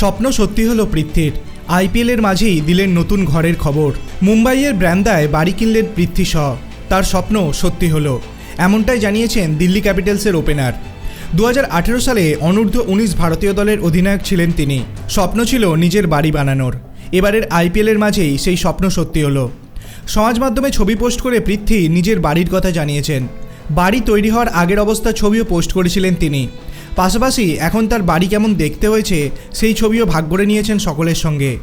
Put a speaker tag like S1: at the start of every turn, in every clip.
S1: স্বপ্ন সত্যি হলো পৃথ্বীর। আইপিএলের মাঝেই দিলেন নতুন ঘরের খবর। মুম্বাইয়ের ব্র্যান্দায় বাড়ি কিনলেন পৃথ্বী শ। তার স্বপ্ন সত্যি হলো, এমনটাই জানিয়েছেন দিল্লি ক্যাপিটালসের ওপেনার। দু হাজার আঠেরো সালে অনূর্ধ্ব উনিশ ভারতীয় দলের অধিনায়ক ছিলেন তিনি। স্বপ্ন ছিল নিজের বাড়ি বানানোর। এবারের আইপিএলের মাঝেই সেই স্বপ্ন সত্যি হলো। সমাজ মাধ্যমে ছবি পোস্ট করে পৃথ্বী নিজের বাড়ির কথা জানিয়েছেন। বাড়ি তৈরি হওয়ার আগের অবস্থা ছবিও পোস্ট করেছিলেন তিনি। পাশাপাশি এখন তার বাড়ি কেমন দেখতে হয়েছে, সেই ছবিও ভাগ করে নিয়েছেন সকলের সঙ্গে।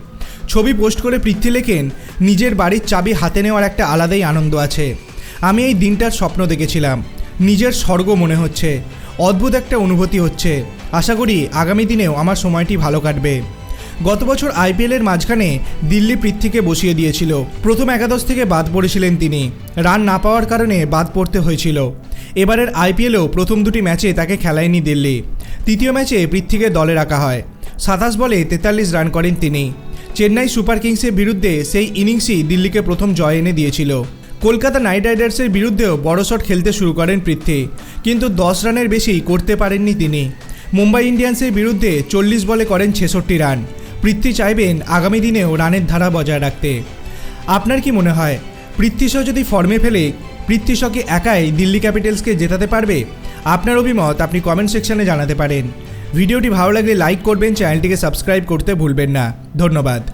S1: ছবি পোস্ট করে পৃথ্বী লেখেন, নিজের বাড়ির চাবি হাতে নেওয়ার একটা আলাদাই আনন্দ আছে। আমি এই দিনটার স্বপ্ন দেখেছিলাম, নিজের স্বর্গ মনে হচ্ছে, অদ্ভুত একটা অনুভূতি হচ্ছে। আশা করি আগামী দিনেও আমার সময়টি ভালো কাটবে। গত বছর আইপিএলের মাঝখানে দিল্লি পৃথ্বীকে বসিয়ে দিয়েছিল। প্রথম একাদশ থেকে বাদ পড়েছিলেন তিনি। রান না পাওয়ার কারণে বাদ পড়তে হয়েছিল। এবারের আইপিএলেও প্রথম দুটি ম্যাচে তাকে খেলায়নি দিল্লি। তৃতীয় ম্যাচে পৃথ্বীকে দলে রাখা হয়। সাতাশ বলে তেতাল্লিশ রান করেন তিনি। চেন্নাই সুপার কিংসের বিরুদ্ধে সেই ইনিংসই দিল্লিকে প্রথম জয় এনে দিয়েছিল। কলকাতা নাইট রাইডার্সের বিরুদ্ধেও বড় শট খেলতে শুরু করেন পৃথ্বী। কিন্তু দশ রানের বেশি করতে পারেননি তিনি। মুম্বাই ইন্ডিয়ান্সের বিরুদ্ধে চল্লিশ বলে করেন ছেষট্টি রান। পৃথ্বী চাইবেন আগামী দিনেও রানের ধারা বজায় রাখতে। আপনার কি মনে হয় পৃথ্বী শাহ যদি ফর্মে ফেলে পৃথ্বী শকে একাই দিল্লি ক্যাপিটালসকে জেতাতে পারবে? আপনার অভিমত আপনি কমেন্ট সেকশনে জানাতে পারেন। ভিডিওটি ভালো লাগলে লাইক করবেন চ্যানেলটিকে সাবস্ক্রাইব করতে ভুলবেন না। ধন্যবাদ।